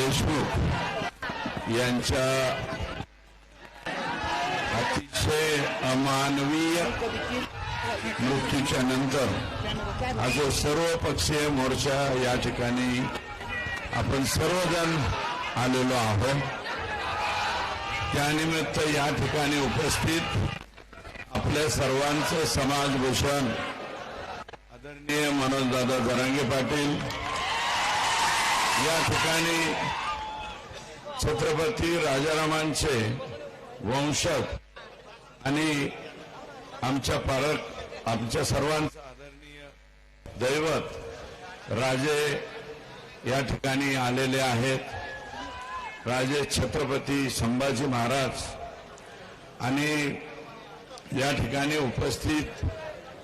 देशमुख यांच्या अतिशय अमानवीय मृत्यूच्या नंतर हा जो सर्वपक्षीय मोर्चा या ठिकाणी आपण सर्वजण आलेलो आहोत. त्यानिमित्त या ठिकाणी उपस्थित आपल्या सर्वांचं समाजभूषण आदरणीय मनोजदादा जरांगे पाटील या ठिकाणी छत्रपती राजारामांचे वंशज आणि आमच्या पालक आमच्या सर्वांचं आदरणीय दैवत राजे या ठिकाणी आलेले आहेत. राजे छत्रपती संभाजी महाराज आणि या ठिकाणी उपस्थित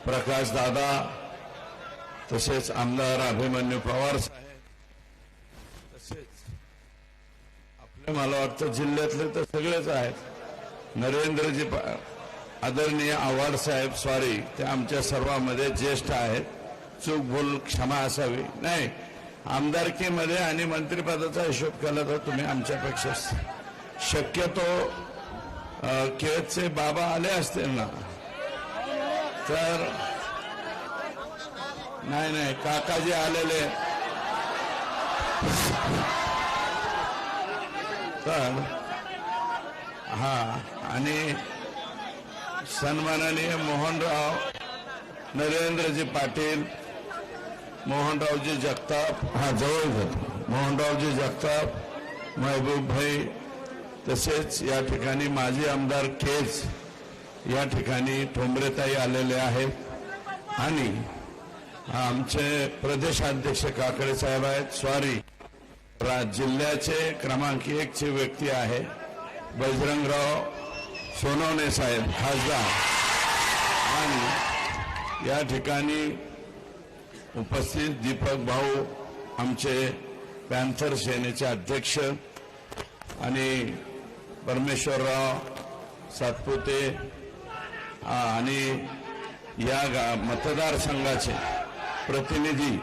प्रकाश दादा तसेच आमदार अभिमन्यू पवार साहेब तसेच आपले मला वाटतं जिल्ह्यातले तर सगळेच आहेत. नरेंद्रजी आदरणीय आव्हाड साहेब सॉरी ते आमच्या सर्वांमध्ये ज्येष्ठ आहेत. चूक भूल क्षमा असावी. नाही आमदारकीमध्ये आणि मंत्रिपदाचा हिशोब केला तर तुम्ही आमच्यापेक्षा शक्यतो केळचे बाबा आले असतील ना. तर नाही नाही काकाजी आलेले तर हा आणि सन्माननीय मोहनराव नरेंद्रजी पाटील मोहनरावजी जगताप हा जवळ मोहनरावजी जगताप महबूब भाई तसेच या ठिकाणी माजी आमदार केज या ठिकाणी ठोंबरेताई आलेले आहेत. आणि आमचे प्रदेशाध्यक्ष काकडे साहेब आहेत स्वारी जिल्ह्याचे क्रमांक एक चे व्यक्ती आहे बजरंगराव सोनवणे साहेब खासदार. आणि या ठिकाणी उपस्थित दीपक भाऊ आमचे पॅन्थर सेनेचे अध्यक्ष आणि परमेश्वरराव सातपुते आणि या गा- मतदारसंघाचे प्रतिनिधी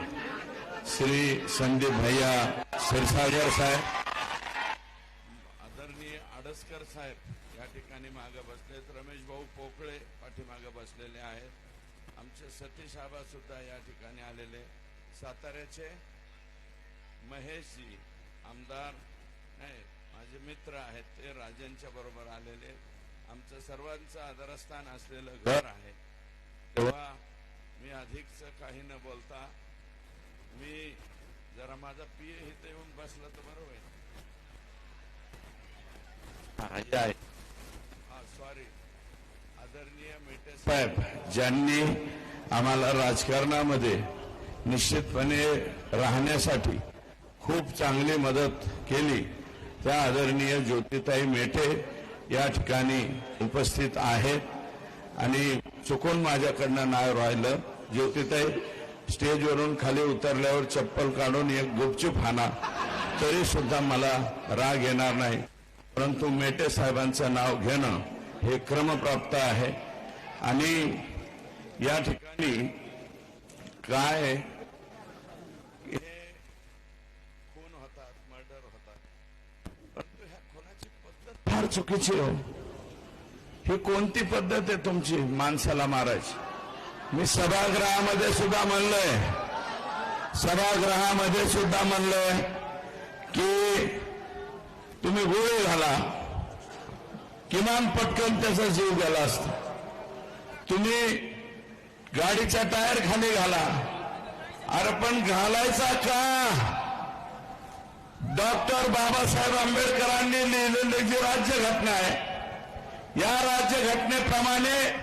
श्री संदीप भैया क्षीरसागर साहेब. आदरणीय आडसकर साहेब या ठिकाणी मागे बसलेत. रमेश भाऊ पोकळे पाठीमागे बसलेले आहेत. आमचे सतीश आबा सुद्धा या ठिकाणी आलेले. साताऱ्याचे महेशजी आमदार नाही माझे मित्र आहेत ते राजांच्या बरोबर आलेले. आमचं सर्वांचं आदरस्थान असलेलं घर आहे. तेव्हा मी अधिकच काही न बोलता मी जरा माझा पिये इथे येऊन बसला तर बरं होईल. हा, सॉरी आदरणीय मेटे साहेब ज्यांनी आम्हाला राजकारणामध्ये निश्चितपणे राहण्यासाठी खूप चांगली मदत केली त्या आदरणीय ज्योतिताई मेटे या ठिकाणी उपस्थित आहेत. आणि चुकून माझ्याकडनं नाव राहिलं. ज्योतिताई स्टेजवरून खाली उतरल्यावर चप्पल काढून एक गुपचूप हाना तरी सुद्धा मला राग येणार नाही. परंतु मेटे साहेबांचं नाव घेणं हे क्रमप्राप्त आहे. आणि या ठिकाणी काय खून होतात मर्डर होतात. परंतु ह्या खुनाची पद्धत फार चुकीची हो. ही कोणती पद्धत आहे तुमची माणसाला मारायची? मी सभागृहामध्ये सुद्धा म्हणलंय. सभागृहामध्ये सुद्धा म्हणलंय की तुम्ही गोळी घाला. किमान पटकन त्याचा जीव गेला असता. तुम्ही गाडीचा टायर खाली घाला. अरे पण घालायचा का? डॉक्टर बाबासाहेब आंबेडकरांनी लिहिलेली जी राज्यघटना आहे या राज्यघटनेप्रमाणे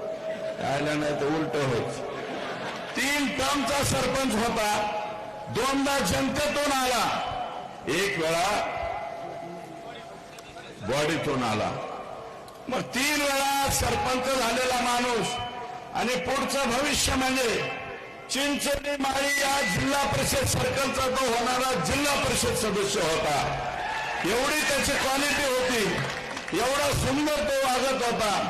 राहिलं नाही तर उलट होत तीन टर्मचा सरपंच होता. दोनदा जनतेतून आला. एक वेळा बॉडीतून आला. मग तीन वेळा सरपंच झालेला माणूस आणि पुढचं भविष्य म्हणजे चिंचोली माळी या जिल्हा परिषद सर्कलचा तो होणारा जिल्हा परिषद सदस्य होता. एवढी त्याची क्वालिटी होती. एवढा सुंदर तो वागत होता.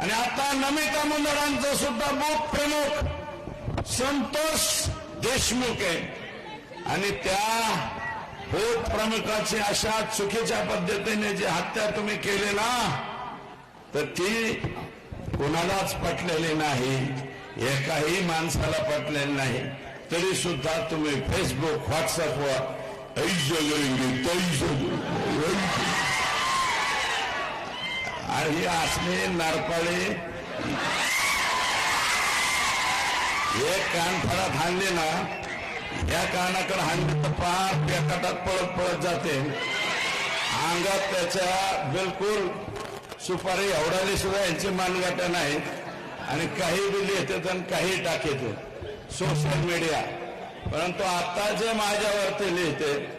आणि आता नमिता मुंदडांचं सुद्धा बूथ प्रमुख संतोष देशमुख. आहे आणि त्या बूथ प्रमुखाची अशा चुकीच्या पद्धतीने जी हत्या तुम्ही केली ना तर ती कोणालाच पटलेली नाही एकाही माणसाला पटलेली नाही. तरी सुद्धा तुम्ही फेसबुक व्हॉट्सअपवर ऐश जगेंगे तैश ही असले नरपळी. एक कान फळात ना या कानाकडे हाणले तर पार पेकाटात पळत पळत जाते. अंगात त्याच्या बिलकुल सुपारी एवढाली सुद्धा यांची मानगाटा नाही. आणि काही बी लिहितात आणि काही टाकेत सोशल मीडिया. परंतु आता जे माझ्यावरती लिहिते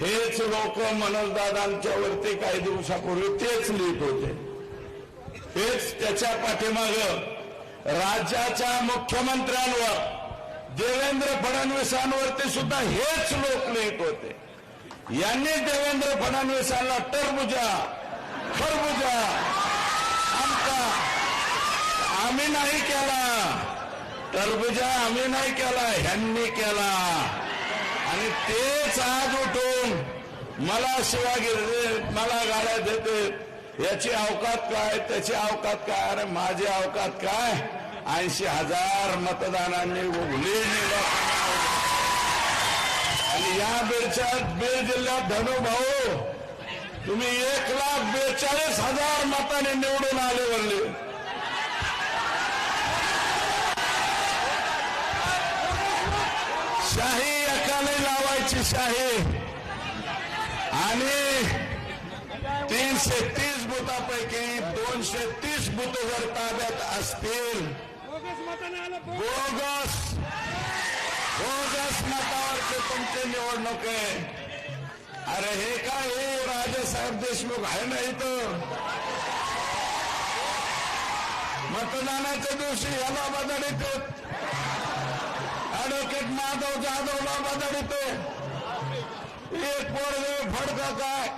हेच लोक मनोजदादांच्या वरती काही दिवसापूर्वी तेच लिहित होते. हेच त्याच्या पाठीमाग राज्याच्या मुख्यमंत्र्यांवर देवेंद्र फडणवीसांवरती सुद्धा हेच लोक लिहित होते. यांनी देवेंद्र फडणवीसांना टरबुजा खरबुजा आमचा आम्ही नाही केला टरबुजा आम्ही नाही केला ह्यांनी केला. आणि तेच आज उठून मला शिवागिरी मला गाड्या देते. याची अवकात काय त्याची अवकात काय अरे माझी अवकात काय? ऐंशी हजार मतदानांनी लीड आणि या बीडच्या बीड जिल्ह्यात धनु भाऊ तुम्ही एक लाख बेचाळीस हजार मताने निवडून आले वरले लावायची आणि तीनशे तीस बुथापैकी दोनशे तीस बुथ जर ताब्यात असतील बोगस बोगस. मतावरचे तुमची निवडणूक आहे. अरे हे काय हे? राजेसाहेब देशमुख आहे ना इथं? मतदानाच्या दिवशी याला बदलित ऍडव्होकेट माधव जाधवला बदलित एक पोरगे फडका काय?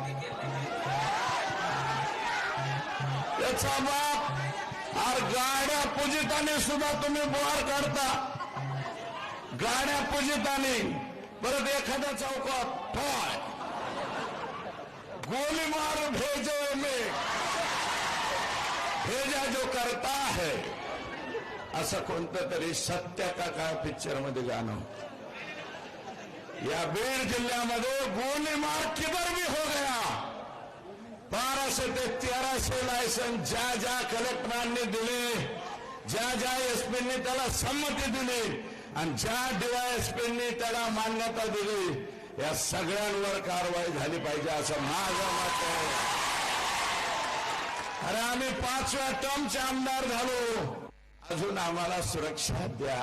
त्याचा बाप आर गाड्या पूजिताने सुद्धा तुम्ही बोहार काढता. गाड्या पूजिताने. परत एखाद्या चौकात ठाय. गोली मार भेजो में. भेजा जो करता है. असं कोणतं तरी सत्य का काय पिक्चरमध्ये गाणं या बीड जिल्ह्यामध्ये गोलीमार किबर किधर भी हो गया. बाराशे ते तेराशे लायसन ज्या ज्या कलेक्टरांनी दिले ज्या ज्या एसपींनी त्याला संमती दिली आणि ज्या डीवायएसपींनी त्याला मान्यता दिली या सगळ्यांवर कारवाई झाली पाहिजे असं माझं मत आहे. अरे आम्ही पाचव्या टर्मचे आमदार झालो. अजून आम्हाला सुरक्षा द्या.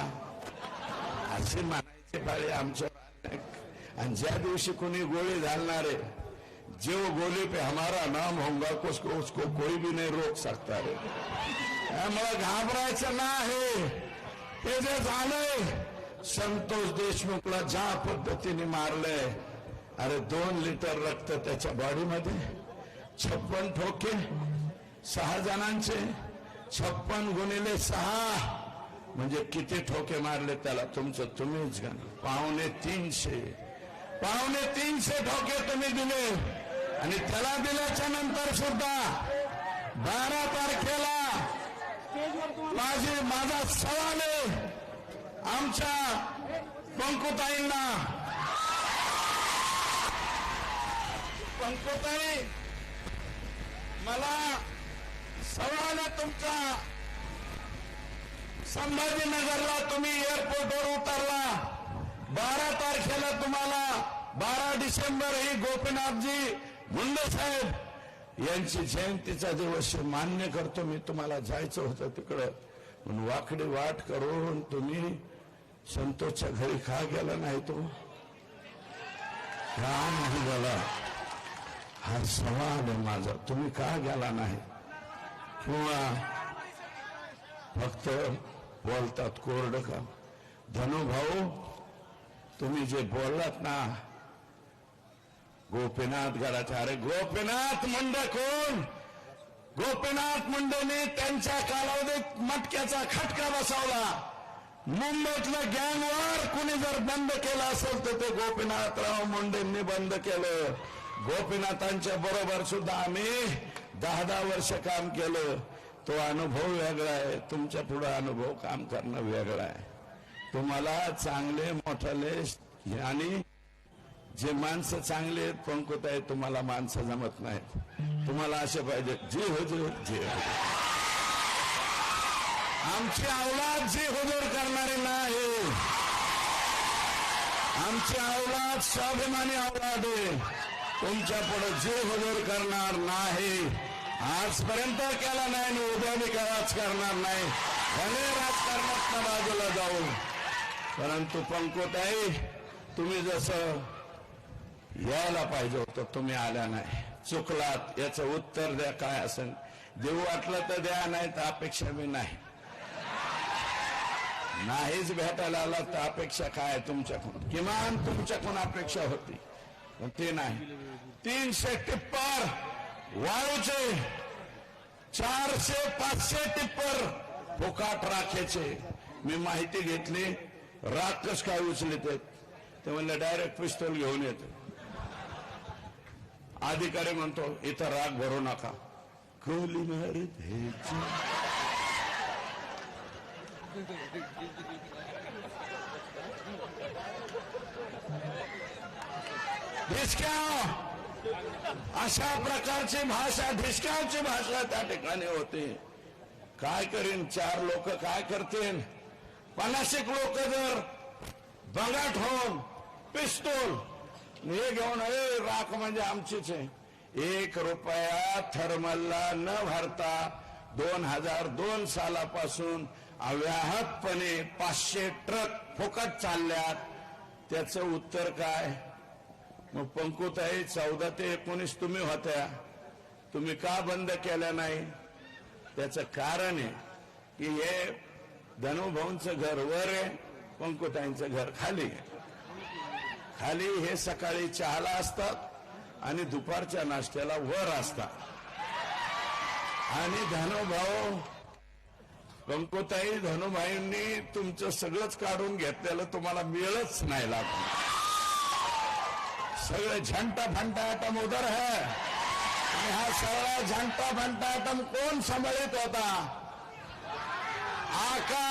अशी म्हणायची पाळी आमच्या आणि ज्या दिवशी कोणी गोळी घालणारे जो गोली पे हमारा नाम होगा उसको उसको कोई भी नहीं रोक सकता रे मला घाबरायचं नाही. हे जे झालंय संतोष देशमुखला ज्या पद्धतीने मारलंय अरे दोन लिटर रक्त त्याच्या बॉडीमध्ये छप्पन ठोके सहा जणांचे छप्पन गुणिले सहा. म्हणजे किती ठोके मारले त्याला? तुमचं तुम्हीच घ्या पावणे तीनशे. पावणे तीनशे ठोके तुम्ही दिले. आणि त्याला दिल्याच्या नंतर सुद्धा बारा तारखेला माझी माझा सवाल आहे. आमच्या पंकुताईंना. पंकुताई मला सवाल आहे तुमचा. संभाजीनगरला तुम्ही एअरपोर्टवर उतरला. बारा तारखेला तुम्हाला बारा डिसेंबर ही गोपीनाथजी मुंडे साहेब यांची जयंतीचा दिवस मान्य करतो. मी तुम्हाला जायचं होतं तिकडं. पण वाकडी वाट करून तुम्ही संतोषच्या घरी का गेला नाही तो. का नाही गेला? हा सवाल आहे माझा. तुम्ही का गेला नाही? किंवा फक्त बोलतात कोरड का? धनुभाऊ तुम्ही जे बोललात ना। गोपीनाथ गडाच्या अरे गोपीनाथ मुंडे कोण? गोपीनाथ मुंडेने त्यांच्या कालावधीत मटक्याचा खटका बसवला. मुंबईतलं गँगवार कुणी जर बंद केलं असेल तर ते गोपीनाथराव मुंडेंनी बंद केलं. गोपीनाथांच्या बरोबर सुद्धा आम्ही दहा दहा वर्ष काम केलं. तो अनुभव वेगळा आहे. तुमच्यापुढे अनुभव काम करणं वेगळं आहे. तुम्हाला चांगले मोठाले आणि जे माणसं चांगले आहेत पंकुत आहेत तुम्हाला माणसं जमत नाहीत. तुम्हाला असे पाहिजे जे हुजूर जे हो, हुजूर. हो. आमची औलाद जे हुजूर करणारे नाही. आमची औलाद स्वाभिमानी औलाद आहे. तुमच्यापुढे जे हुजूर करणार नाही आजपर्यंत केला नाही आणि उद्या मी कराच करणार नाही. भले राजकारणात बाजूला जाऊ परंतु पंकुताई तुम्ही जसं यायला पाहिजे होतं तुम्ही आल्या नाही. चुकलात याचं उत्तर द्या काय असेल. देऊ वाटलं तर द्या नाही तर अपेक्षा मी नाही. नाहीच भेटायला आला तर अपेक्षा काय तुमच्याकडून? किमान तुमच्याकडून अपेक्षा होती. पण ते नाही. तीनशे टिप्पर वाळूचे चारशे पाचशे टिप्पर फुकाट राखेचे. मी माहिती घेतली. राग कस काय उचलत आहेत? ते म्हणलं डायरेक्ट पिस्तोल घेऊन येतो. अधिकारी म्हणतो इथं राग भरू नका. कोली धिसक्या! अशा प्रकारची भाषा धिसक्यावची भाषा त्या ठिकाणी होते. काय करीन? चार लोक काय करतील? पन्नाशिक लोक जर बंगाट होऊन पिस्तूल. हे घेऊन अरे राख म्हणजे आमचीच आहे. एक रुपया थर्मलला न भरता दोन हजार दोन सालापासून अव्याहतपणे पाचशे ट्रक फुकट चालल्यात. त्याचं उत्तर काय? मग पंकुताई चौदा ते एकोणीस तुम्ही होत्या. तुम्ही का बंद केल्या नाही? त्याचं कारण आहे की हे धनुभाऊंचं घर वर आहे पंकुताईंचं घर खाली आहे. खाली हे सकाळी चहाला असतात आणि दुपारच्या नाश्त्याला वर असतात. आणि धनुभाऊ पंकुताई धनुभाईंनी तुमचं सगळंच काढून घेतलेलं तुम्हाला मिळच नाही लागलं सगळं झंटा फंटा आटम उधर है. आणि हा सगळा झंटा फंटा आटम कोण सांभाळीत होता? आका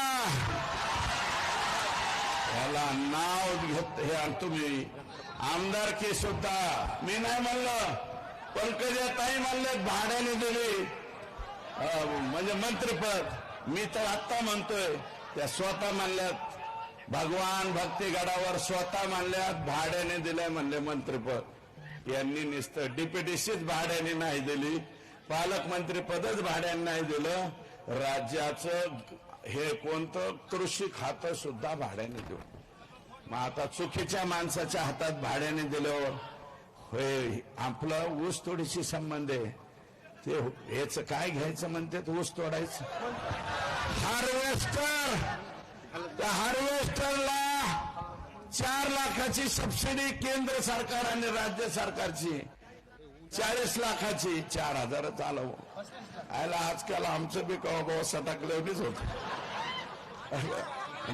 याला नाव घेत हे तुम्ही. आमदारकी सुद्धा. मी नाही म्हणलं. पंकजाताई म्हणले भाड्याने दिली. म्हणजे मंत्रिपद. मी तर आत्ता म्हणतोय त्या स्वतः मानल्यात भगवान भक्तीगडावर स्वतः मानल्यात भाड्याने दिलंय म्हणले मंत्रिपद. यांनी नुसतं डीपीटीसीच भाड्याने नाही दिली. पालकमंत्री पदच भाड्याने नाही दिलं. राज्याचं हे कोणतं कृषी खातं सुद्धा भाड्याने देऊ मग आता चुकीच्या माणसाच्या हातात भाड्याने दिलं होय आपलं ऊस तोडीशी संबंध आहे. ते हेच काय घ्यायचं म्हणते ऊस तोडायचं? हार्वेस्टर! त्या हार्वेस्टरला चार लाखाची सबसिडी केंद्र सरकार आणि राज्य सरकारची. चाळीस लाखाची चार हजारच आलं हो. आयला आजकाल आमचं बी कवा बाबा सटाकलेवणीच होत.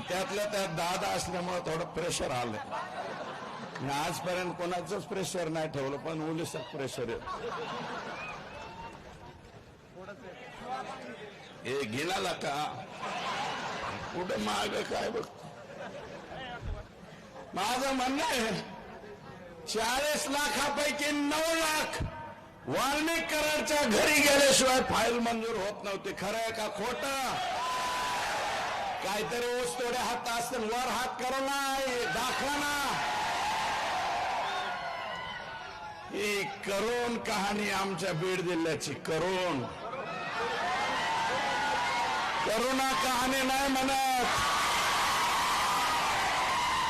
त्यातल्या त्यात दादा असल्यामुळे थोडं प्रेशर आलंय आजपर्यंत कोणाचंच प्रेशर नाही ठेवलं पण उलिसक प्रेशर आहे हे गेला का? कुठं माग काय बघ? माझं म्हणणं आहे चाळीस लाखापैकी नऊ लाख वाल्मिक कराडच्या घरी गेल्याशिवाय फाईल मंजूर होत नव्हती. खरं आहे का खोट? काहीतरी ऊस तोडे हात असतील वर हात करू ना दाखवा ना. ही करोन कहाणी आमच्या बीड जिल्ह्याची करोन करुणा कहाणी नाही म्हणत.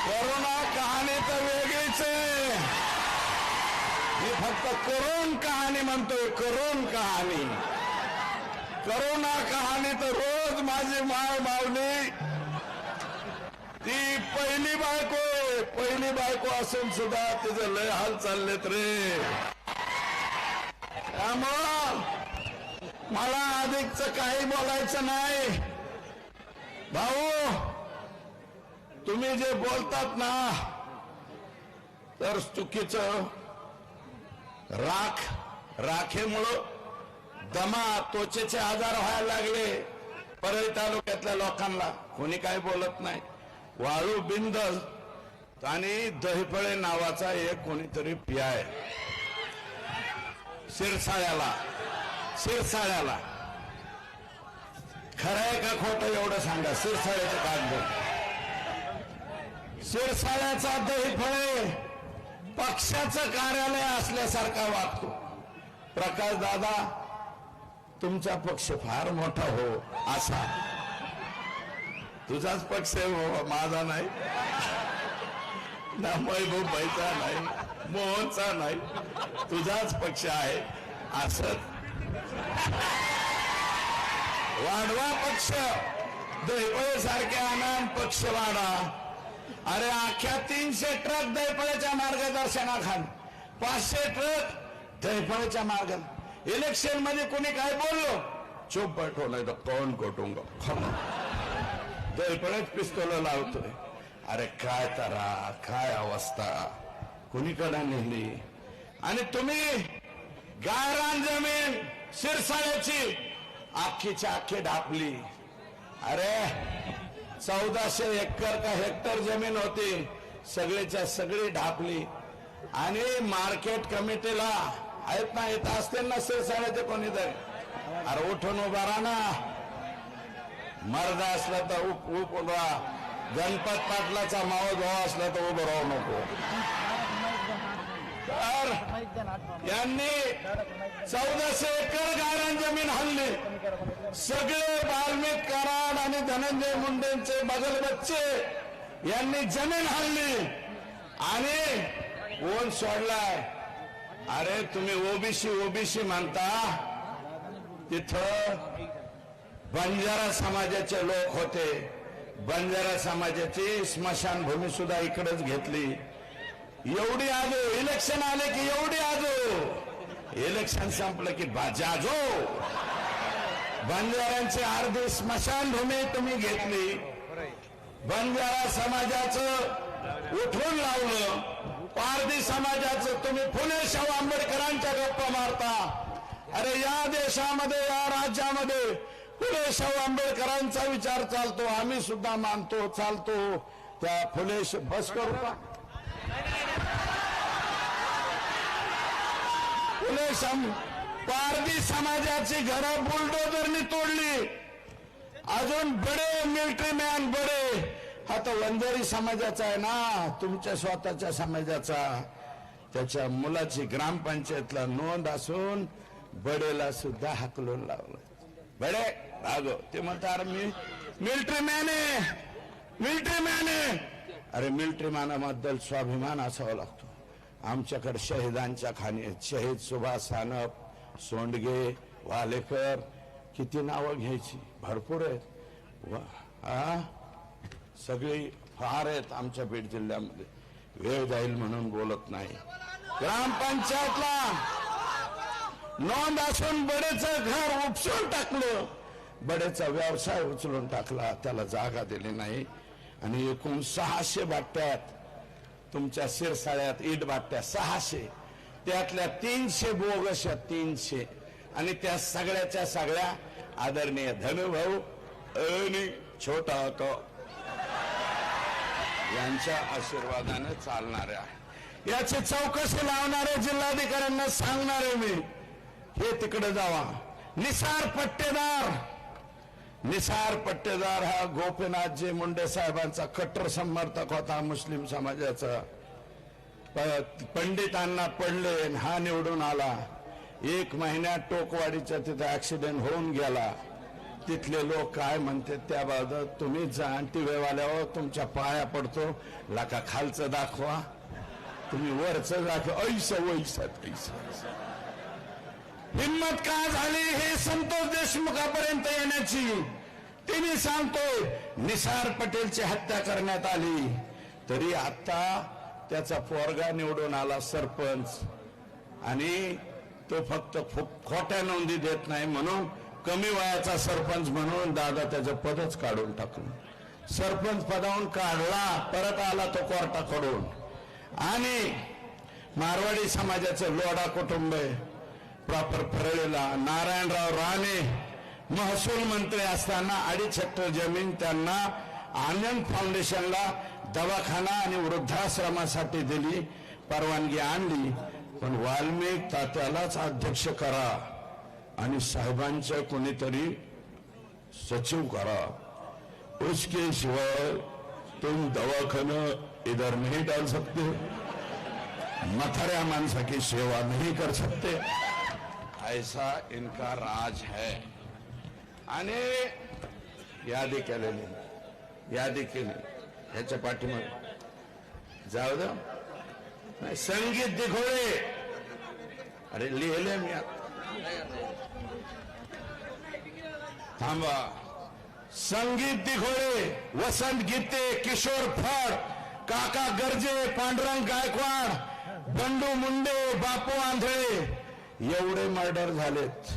करोना कहाणी तर वेगळीच आहे. मी फक्त करोन कहाणी म्हणतोय करोन कहाणी. करोना कहाणी तर रोज माझी माय मावली. ती पहिली बायको पहिली बायको असून सुद्धा तिचे लय हाल चाललेत रे. त्यामुळं मला अधिकच काही बोलायचं नाही. भाऊ तुम्ही जे बोलतात ना तर चुकीचं. राख राखेमुळं दमा त्वचेचे आजार व्हायला लागले. परळी तालुक्यातल्या लोकांना कोणी काय बोलत नाही. वाळू बिंदल आणि दहीफळे नावाचा एक कोणीतरी पियाय शिरसाळ्याला शिरसाळ्याला. खरं आहे का खोटं एवढं सांगा शिरसाळ्याचं कागद शिरसाळ्याचा दहीफळे पक्षाचं कार्यालय असल्यासारखा वागतो. प्रकाश दादा तुमचा पक्ष फार मोठा हो असा. तुझाच पक्ष आहे बाबा माझा नाही. ना महबूबाईचा नाही मोहनचा नाही. तुझाच पक्ष आहे असं. वाढवा पक्ष. दैपळे सारख्या आनंद पक्ष वाढा. अरे अख्ख्या तीनशे ट्रक दैपळेच्या मार्गदर्शनाखाल. पाचशे ट्रक दैपळेच्या मार्ग इलेक्शनमध्ये कोणी काय बोललो? चुप बैठो नाही तर कोण कोटुंग दैपळेच पिस्तोल लावतोय. अरे काय तरा काय अवस्था? कुणीकडे नेली? आणि तुम्ही गायरान जमीन शिरसाळ्याची आखीच्या आखी ढापली. अरे चौदाशे एकर का हेक्टर जमीन होती. सगळीच्या सगळी ढापली. आणि मार्केट कमिटीला आहेत ना येत असतील ना कोणी कोणीतरी. अरे उठून उभा राहा ना. मर्द असला तर उप उप उभा. गणपत पाटलाचा मावळ भाऊ असला तर उभं राहू नको. तर यांनी चौदाशे एकर गायरान जमीन हल्ली सगळे बाल्मिक कराड आणि धनंजय मुंडेंचे बगल बच्चे यांनी जमीन हल्ली आणि ओन सोडलाय. अरे तुम्ही ओबीसी ओबीसी मानता? तिथं बंजारा समाजाचे लोक होते. बंजारा समाजाची स्मशानभूमी सुद्धा इकडेच घेतली. एवढी आजो इलेक्शन आले की एवढी आजो. इलेक्शन संपलं की जाजो बंजाऱ्यांची अर्धी स्मशानभूमी तुम्ही घेतली. बंजारा समाजाचं उठून लावलं. पारधी समाजाचं तुम्ही फुले शाहू आंबेडकरांच्या गप्पा मारता. अरे या देशामध्ये या राज्यामध्ये फुले शाहू आंबेडकरांचा विचार चालतो. आम्ही सुद्धा मानतो चालतो. त्या फुले भस्कर बस करू का? फुले पारधी समाजाची घरं बुलडोजरनी तोडली. अजून बडे मिलिटरी मॅन बडे. हा तर वंजारी समाजाचा आहे ना तुमच्या स्वतःच्या समाजाचा. त्याच्या मुलाची ग्रामपंचायतला नोंद असून बडेला सुद्धा हाकलून लावलं. बडे भागो. ते म्हणतात अरे मी मिलिटरी मॅन आहे मिलिटरी मॅन आहे अरे मिलिटरी मानाबद्दल स्वाभिमान असावा लागतो. आमच्याकडे शहीदांच्या खाणी आहेत. शहीद सुभाष सानप सोंडगे वालेकर किती नावं घ्यायची? भरपूर आहेत. सगळी फार आहेत आमच्या बीड जिल्ह्यामध्ये. वेळ जाईल म्हणून बोलत नाही. ग्रामपंचायतला नोंद असून बडेचं घर उपसून टाकलं. बडेचा व्यवसाय उचलून टाकला. त्याला जागा दिली नाही. आणि एकूण सहाशे बाट्यात तुमच्या शिरसाळ्यात इट बाट्या सहाशे त्यातल्या तीनशे बोगस अशा तीनशे आणि त्या सगळ्याच्या सगळ्या आदरणीय धनुभाऊ आणि छोटा होतो यांच्या आशीर्वादाने चालणाऱ्या. याची चौकशी लावणाऱ्या जिल्हाधिकाऱ्यांना सांगणारे मी हे तिकडे जावा. निसार पट्टेदार. निसार पट्टेदार हा गोपीनाथजी मुंडे साहेबांचा कट्टर समर्थक होता मुस्लिम समाजाचा. प- पंडितांना पडले हा निवडून आला. एक महिन्यात टोकवाडीच्या तिथे ऍक्सिडेंट होऊन गेला. तिथले लोक काय म्हणते त्याबाबत तुम्ही जा आणि वेवाल्यावर हो, तुमच्या पाया पडतो. लाका खालचं दाखवा. तुम्ही वरचं दाखवा. ऐसा वैसा पैसा हिंमत का झाली हे संतोष देशमुखापर्यंत येण्याची? तिने सांगतोय निसार पटेलची हत्या करण्यात आली. तरी आता त्याचा पोरगा निवडून आला सरपंच. आणि तो फक्त खोट्या नोंदी देत नाही म्हणून कमी वयाचा सरपंच म्हणून दादा त्याचं पदच काढून टाकलं. सरपंच पदावून काढला परत आला तो कोर्टाकडून. आणि मारवाडी समाजाचं लोडा कुटुंब आहे. प्रॉपर परळीला नारायणराव राणे महसूल मंत्री असताना अडीच हेक्टर जमीन त्यांना आनंद फाउंडेशनला दवाखाना आणि वृद्धाश्रमासाठी दिली परवानगी आणली पण वाल्मिक तात्यालाच अध्यक्ष करा आणि साहेबांच्या कोणीतरी सचिव करा उसके शिवाय तुम दवाखाना इधर नहीं डाल सकते मथाऱ्या माणसाची सेवा नहीं कर सकते ऐसा इनका राज है। आणि यादी केलेली यादी केली। ह्याच्या पाठीमागे। जाऊ दे। नाही संगीत दिघोळे अरे लिहिले मी थांबा। संगीत दिघोळे वसंत गीते किशोर फड काका गर्जे पांडुरंग गायकवाड बंडू मुंडे बापू आंधळे। एवढे मर्डर झालेत.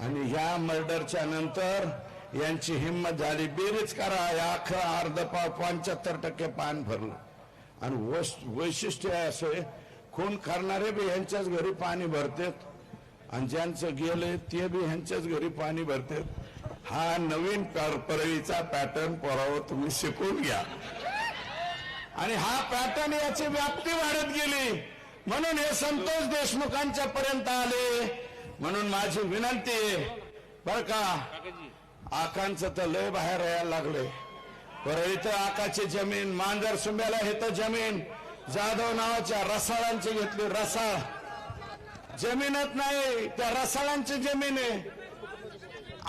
आणि ह्या मर्डरच्या नंतर यांची हिंमत झाली बेरीज करा या अख्खा अर्ध पाव पंच्याहत्तर टक्के पान भरलं. आणि वैशिष्ट्य असे खून करणारे बी ह्यांच्याच घरी पाणी भरतेत. आणि ज्यांचं गेले ते बी ह्यांच्याच घरी पाणी भरतेत. हा नवीन पर- परळीचा पॅटर्न पोरावर तुम्ही शिकून घ्या. आणि हा पॅटर्न याची व्याप्ती वाढत गेली. म्हणून हे संतोष देशमुखांच्या पर्यंत आले. म्हणून माझी विनंती आहे बर का? आकांचं तर लय बाहेर यायला लागलंय बरं इथं आकाची जमीन मांजर सुंब्याला हे तर जमीन. जाधव नावाच्या रसाळांची घेतली रसाळ. जमीनच नाही त्या रसाळांची जमीन आहे.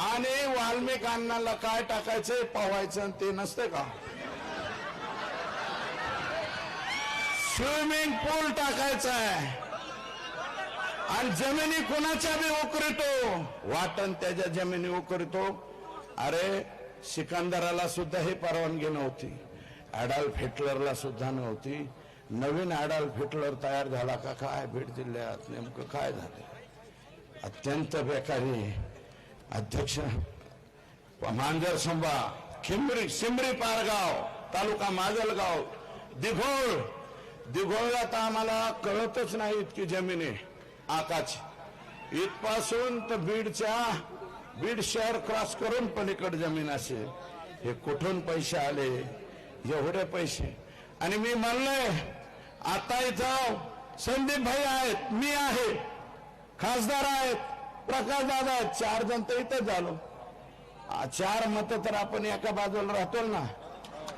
आणि वाल्मिकांना काय टाकायचंय पवायचं आणि ते नसते का? स्विमिंग पूल टाकायचा आहे. आणि जमिनी कोणाच्या बी उकरतो? वाटण त्याच्या जमिनी उकरतो. अरे सिकंदराला सुद्धा ही परवानगी नव्हती. अडाल हिटलरला सुद्धा नव्हती. नवीन अडॉल्फ हिटलर तयार झाला का काय? भेट दिल्यात नेमकं काय झालं? अत्यंत बेकारी. अध्यक्ष मांजर संभा खिमरी सिमरी पारगाव तालुका माजलगाव दिघोळ दिघोळला तर आम्हाला कळतच नाही इतकी जमीन आहे आकाश. इथपासून तर बीडच्या बीड शहर क्रॉस करून पलीकडे जमीन असेल. हे कुठून पैसे आले? एवढे पैसे. आणि मी म्हणलंय आता इथं संदीप भाई आहेत मी आहे. खासदार आहेत प्रकाश दादा आहेत चार जण तर इथंच झालो. चार मत तर आपण एका बाजूला राहतो ना.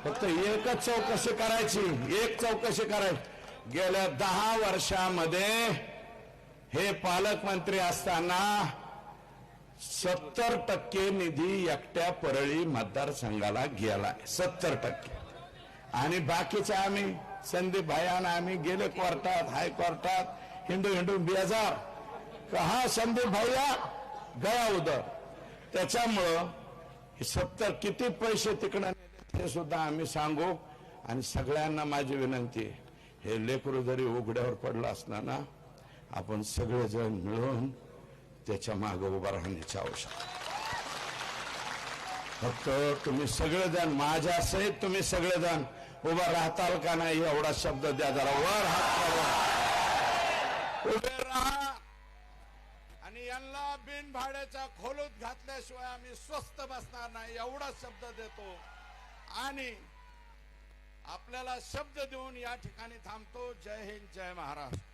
फक्त एकच चौकशी करायची एक चौकशी करायची. गेल्या दहा वर्षामध्ये हे पालकमंत्री असताना सत्तर टक्के निधी एकट्या परळी मतदारसंघाला गेलाय सत्तर टक्के. आणि बाकीचे आम्ही संदीप भायान आम्ही गेले कोर्टात हायकोर्टात हिंदू हिंदू बेजार. का हा संदीप भैया गया उदर. त्याच्यामुळं सत्तर किती पैसे तिकडं ते सुद्धा आम्ही सांगू आणि सगळ्यांना माझी विनंती हे लेकरू जरी उघड्यावर पडलं असणार ना आपण सगळेजण मिळून त्याच्यामागे उभं राहण्याची आवश्यकता फक्त तुम्ही सगळेजण माझ्या सहित तुम्ही सगळेजण उभा राहताल का नाही एवढा शब्द द्या जरा वर हात उभे राहा. आणि यांना बिन भाड्याच्या खोलीत घातल्याशिवाय आम्ही स्वस्त बसणार नाही एवढा शब्द देतो. आणि आपल्याला शब्द देऊन या ठिकाणी थांबतो. जय हिंद जय महाराष्ट्र.